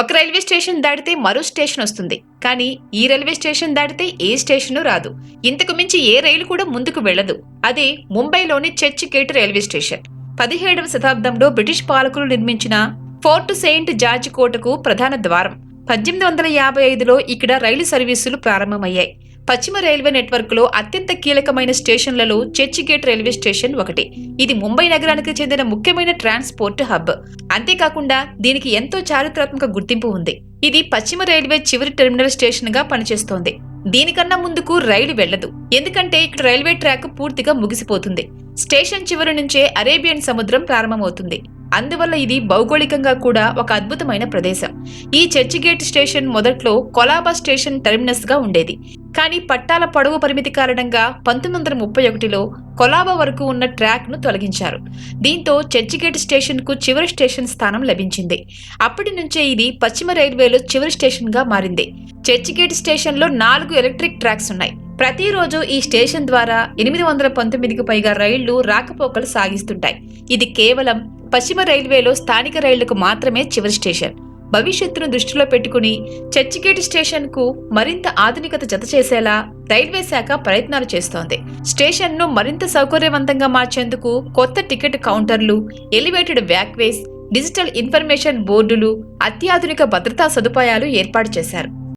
ఒక railway station దాటితే మరో స్టేషన్ వస్తుంది. కానీ ఈ రైల్వే స్టేషన్ దాటితే ఏ స్టేషను రాదు. ఇంతకు మించి ఏ రైలు కూడా ముందుకు వెళ్ళదు. అదే ముంబైలోని చర్చ్ గేట్ రైల్వే స్టేషన్. పదిహేడవ శతాబ్దంలో బ్రిటిష్ పాలకులు నిర్మించిన ఫోర్ట్ సెయింట్ జార్జ్ కోటకు ప్రధాన ద్వారం. పద్దెనిమిది వందల యాభై ఐదులో ఇక్కడ రైలు సర్వీసులు ప్రారంభమయ్యాయి. పశ్చిమ రైల్వే నెట్వర్క్లో అత్యంత కీలకమైన స్టేషన్లలో చర్చిగేట్ రైల్వే స్టేషన్ ఒకటి. ఇది ముంబై నగరానికి చెందిన ముఖ్యమైన ట్రాన్స్పోర్ట్ హబ్. అంతేకాకుండా దీనికి ఎంతో చారిత్రాత్మక గుర్తింపు ఉంది. ఇది పశ్చిమ రైల్వే చివరి టెర్మినల్ స్టేషన్గా పనిచేస్తోంది. దీనికన్నా ముందుకు రైలు వెళ్ళదు. ఎందుకంటే ఇక్కడ రైల్వే ట్రాక్ పూర్తిగా ముగిసిపోతుంది. స్టేషన్ చివరి నుంచే అరేబియన్ సముద్రం ప్రారంభమవుతుంది. అందువల్ల ఇది భౌగోళికంగా కూడా ఒక అద్భుతమైన ప్రదేశం. ఈ చర్చిగేట్ స్టేషన్ మొదట్లో కొలాబా స్టేషన్ టెర్మినస్గా ఉండేది. కానీ పట్టాల పొడవు పరిమితి కారణంగా పంతొమ్మిది వందల ముప్పై ఒకటిలో కొలాబా వరకు ఉన్న ట్రాక్ను తొలగించారు. దీంతో చర్చిగేట్ స్టేషన్కు చివరి స్టేషన్ స్థానం లభించింది. అప్పటి నుంచే ఇది పశ్చిమ రైల్వేలో చివరి స్టేషన్గా మారింది. చర్చిగేట్ స్టేషన్లో నాలుగు ఎలక్ట్రిక్ ట్రాక్స్ ఉన్నాయి. ప్రతిరోజు ఈ స్టేషన్ ద్వారా ఎనిమిది వందల పంతొమ్మిదికి పైగా రైళ్ళు రాకపోకలు సాగిస్తుంటాయి. ఇది కేవలం పశ్చిమ రైల్వేలో స్థానిక రైళ్ళకు మాత్రమే చివరి స్టేషన్. భవిష్యత్తును దృష్టిలో పెట్టుకుని చర్చిగేట్ స్టేషన్కు మరింత ఆధునికత జత చేసేలా రైల్వే శాఖ ప్రయత్నాలు చేస్తోంది. స్టేషన్ను మరింత సౌకర్యవంతంగా మార్చేందుకు కొత్త టికెట్ కౌంటర్లు ఎలివేటెడ్ వ్యాక్వేస్ డిజిటల్ ఇన్ఫర్మేషన్ బోర్డులు అత్యాధునిక భద్రతా సదుపాయాలు ఏర్పాటు చేశారు.